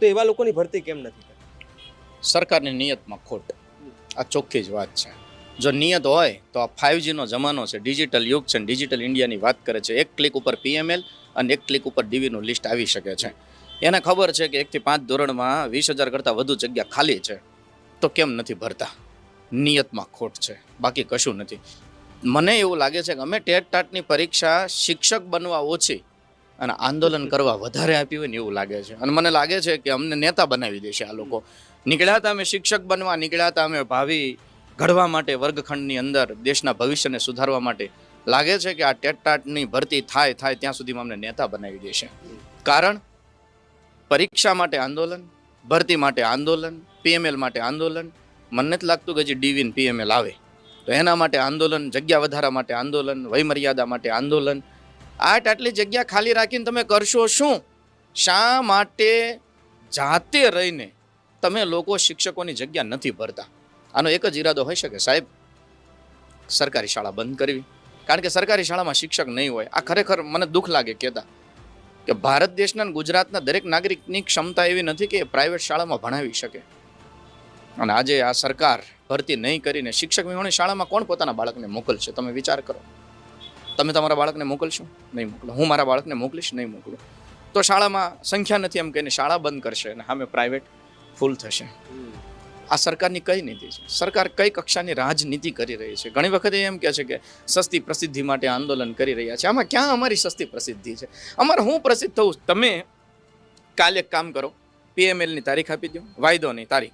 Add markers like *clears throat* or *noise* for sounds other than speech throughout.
તો એવા લોકોની ભરતી કેમ નથી સરકારની નિયતમાં ખોટ. આ ચોખ્ખી જ વાત છે. જો નિયત હોય તો આ ફાઇવજીનો જમાનો છે ડિજિટલ યુગ છે ડિજિટલ ઇન્ડિયાની વાત કરે છે. એક ક્લિક ઉપર પીએમએલ અને એક ક્લિક ઉપર ડીવીનું લિસ્ટ આવી શકે છે. એને ખબર છે કે એકથી પાંચ ધોરણમાં વીસ હજાર કરતાં વધુ જગ્યા ખાલી છે. તો કેમ નથી ભરતા? નિયતમાં ખોટ છે. બાકી કશું નથી. મને એવું લાગે છે કે અમે ટેટ ટાટની પરીક્ષા શિક્ષક બનવા ઓછી અને આંદોલન કરવા વધારે આપ્યું હોય ને એવું લાગે છે. અને મને લાગે છે કે અમને નેતા બનાવી દેશે આ લોકો. નીકળ્યા હતા અમે શિક્ષક બનવા, નીકળ્યા હતા અમે ભાવિ ઘડવા માટે વર્ગખંડની અંદર દેશના ભવિષ્યને સુધારવા માટે. લાગે છે કે આ ટેટ ટાટની ભરતી થાય થાય ત્યાં સુધીમાં અમને નેતા બનાવી દેશે. કારણ પરીક્ષા માટે આંદોલન, ભરતી માટે આંદોલન પીએમએલ માટે આંદોલન. મને નથી લાગતું કે હજી ડીવીન પીએમએલ આવે. તો એના માટે આંદોલન, જગ્યા વધારા માટે આંદોલન, વયમર્યાદા માટે આંદોલન આટ આટલી જગ્યા ખાલી રાખીને તમે કરશો શું? શા માટે જાતે રહીને તમે લોકો શિક્ષકોની જગ્યા નથી ભરતા? આનો એક જ ઈરાદો હોઈ શકે સાહેબ? સરકારી શાળા બંધ કરવી. કારણ કે સરકારી શાળામાં શિક્ષક નહીં હોય. આ ખરેખર મને દુઃખ લાગે કહેતા. કે ભારત દેશના ગુજરાતના દરેક નાગરિકની ક્ષમતા એવી નથી કે એ પ્રાઇવેટ શાળામાં ભણાવી શકે. અને આજે આ સરકાર ભરતી નહીં કરીને શિક્ષક વિહોણી શાળામાં કોણ પોતાના બાળકને મોકલશે? તમે વિચાર કરો. તમે તમારા બાળકને મોકલશો? નહીં મોકલો. હું મારા બાળકને મોકલીશ, નહીં મોકલું. તો શાળામાં સંખ્યા નથી એમ કહીને શાળા બંધ કરશે અને સામે પ્રાઇવેટ ફૂલ થશે. આ સરકારની કઈ નીતિ છે? સરકાર કઈ કક્ષાની રાજનીતિ કરી રહી છે? ઘણી વખત એમ કહે છે કે સસ્તી પ્રસિદ્ધિ માટે આંદોલન કરી રહ્યા છે. આમાં ક્યાં અમારી સસ્તી પ્રસિદ્ધિ છે? અમારે હું પ્રસિદ્ધ થવું તમે કાલે એક કામ કરો. પીએમએલની તારીખ આપી દો વાયદોની તારીખ.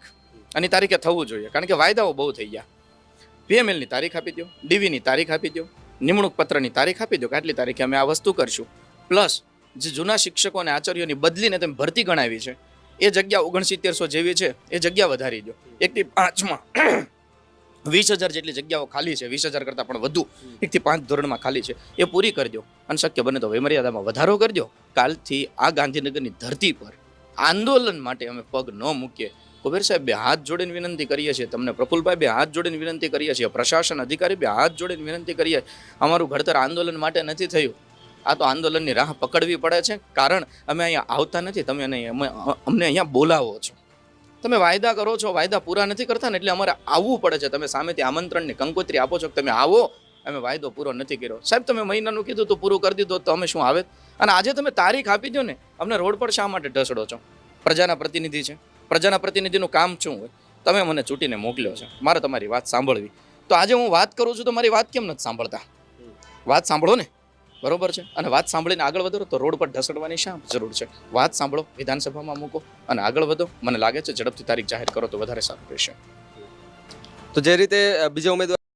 અને તારીખે થવું જોઈએ. કારણ કે વાયદાઓ બહુ થઈ ગયા. પીએમએલની તારીખ આપી દો ડીવીની તારીખ આપી દો નિમણૂક પત્રની તારીખ આપી દો કે આટલી તારીખે અમે આ વસ્તુ કરશું. પ્લસ જે જૂના શિક્ષકો અને આચાર્યોની બદલીને તમે ભરતી ગણાવી છે એ જગ્યા ઓગણસિત્તેરસો જેવી છે એ જગ્યા વધારી દો. એકથી પાંચમાં *clears throat* વીસ હજાર જેટલી જગ્યાઓ ખાલી છે વીસ હજાર કરતાં પણ વધુ એકથી પાંચ ધોરણમાં ખાલી છે એ પૂરી કરજો અને શક્ય બને તો વયમર્યાદામાં વધારો કરી દો. કાલથી આ ગાંધીનગરની ધરતી પર આંદોલન માટે અમે પગ ન મૂકીએ. કુબેર સાહેબ બે હાથ જોડીને વિનંતી કરીએ છીએ. તમને પ્રફુલભાઈ બે હાથ જોડીને વિનંતી કરીએ છીએ. પ્રશાસન અધિકારી બે હાથ જોડીને વિનંતી કરીએ. અમારું ઘડતર આંદોલન માટે નથી થયું. આ તો આંદોલનની રાહ પકડવી પડે છે. કારણ અમે અહીંયા આવતા નથી. તમે અમને અહીંયા બોલાવો છો. તમે વાયદા કરો છો. વાયદા પૂરા નથી કરતા ને એટલે અમારે આવવું પડે છે. તમે સામેથી આમંત્રણની કંકોત્રી આપો છો કે તમે આવો. અમે વાયદો પૂરો નથી કર્યો. સાહેબ, તમે મહિનાનું કીધું તો પૂરું કરી દીધો તો અમે શું આવે? અને આજે તમે તારીખ આપી દો ને, અમને રોડ પર શા માટે ઢસડો છો? પ્રજાના પ્રતિનિધિ છે. પ્રજાના પ્રતિનિધિનું કામ શું હોય, તમે મને ચૂંટીને મોકલ્યો છે. મારે તમારી વાત સાંભળવી. તો આજે હું વાત કરું છું તો મારી વાત કેમ નથી સાંભળતા? વાત સાંભળો ને. બરોબર છે? અને વાત સાંભળીને આગળ વધો તો રોડ પર ઢસડવાની શા જરૂર છે? વાત સાંભળો, વિધાનસભામાં મૂકો અને આગળ વધો. મને લાગે છે ઝડપથી તારીખ જાહેર કરો તો વધારે સારું રહેશે. તો જે રીતે બીજા ઉમેદવાર